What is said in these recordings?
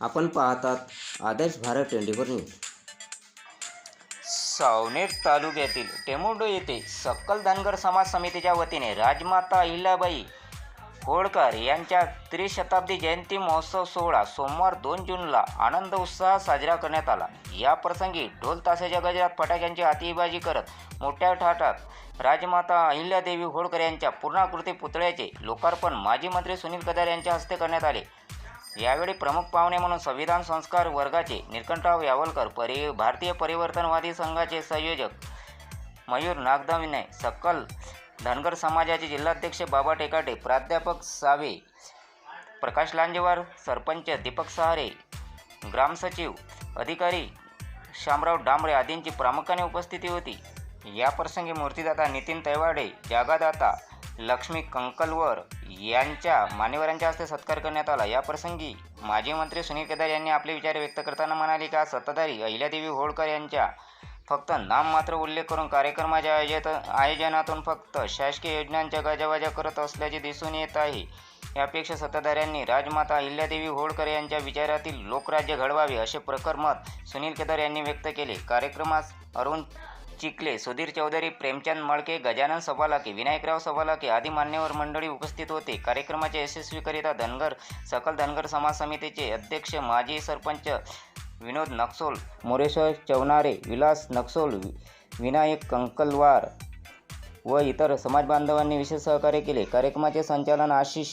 आपण पाहतात Adarsh Bharat twenty four news. Saoner तालुक्यातील टेमुर्डो येथे सक्कल धनगर समाज समितीच्या वतीने राजमाता अहिल्याबाई होळकर यांच्या त्रिशताब्दी जयंती महोत्सव सोहळा सोमवार दोन जूनला आनंद उत्साहात साजरा करण्यात आला. या प्रसंगी ढोल ताशाच्या गजरात फटाक्यांची आतिषबाजी करत मोठ्या ठाटात राजमाता अहिल्यादेवी होळकर यांच्या पूर्णाकृती पुतळ्याचे लोकार्पण माजी मंत्री सुनील कदार यांच्या हस्ते करण्यात आले. यावेळी प्रमुख पाहुणे म्हणून संविधान संस्कार वर्गाचे निरकंठराव यावलकर परि भारतीय परिवर्तनवादी संघाचे संयोजक मयूर नागदाविने सकल धनगर समाजाचे जिल्हाध्यक्ष बाबा टेकाटे प्राध्यापक सावे प्रकाश लांजेवार सरपंच दीपक सहारे ग्रामसचिव अधिकारी शामराव डांबरे आदींची प्रामुख्याने उपस्थिती होती. या प्रसंगी मूर्तीदाता नितीन तैवाडे जागादाता लक्ष्मी कंकलवर यांच्या मान्यवरांच्या हस्ते सत्कार करण्यात आला. या प्रसंगी माजी मंत्री सुनील केदार यांनी आपले विचार व्यक्त करताना म्हणाले की आज सत्ताधारी अहिल्यादेवी होळकर यांच्या फक्त नाममात्र उल्लेख करून कार्यक्रमाच्या आयोजत आयोजनातून फक्त शासकीय योजनांच्या गाजावाजा करत असल्याचे दिसून येत आहे. यापेक्षा सत्ताधाऱ्यांनी राजमाता अहिल्यादेवी होळकर यांच्या विचारातील लोकराज्य घडवावे असे प्रखर मत सुनील केदार यांनी व्यक्त केले. कार्यक्रमास अरुण चिखले सुधीर चौधरी प्रेमचंद मळके गजानन सभालाके विनायकराव सभालाके आदी मान्यवर मंडळी उपस्थित होते. कार्यक्रमाच्या यशस्वीकरिता धनगर सकल धनगर समाज समितीचे अध्यक्ष माजी सरपंच विनोद नक्सोल मोरेश्वर चवनारे विलास नक्सोल विनायक कंकलवार व इतर समाजबांधवांनी विशेष सहकार्य केले. कार्यक्रमाचे संचालन आशिष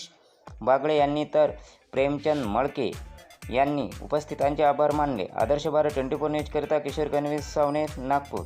बागडे यांनी तर प्रेमचंद मळके यांनी. उपस्थितांचे आभार मानले. आदर्श भारत ट्वेंटी फोर न्यूजकरिता किशोर कन्वे सावने नागपूर.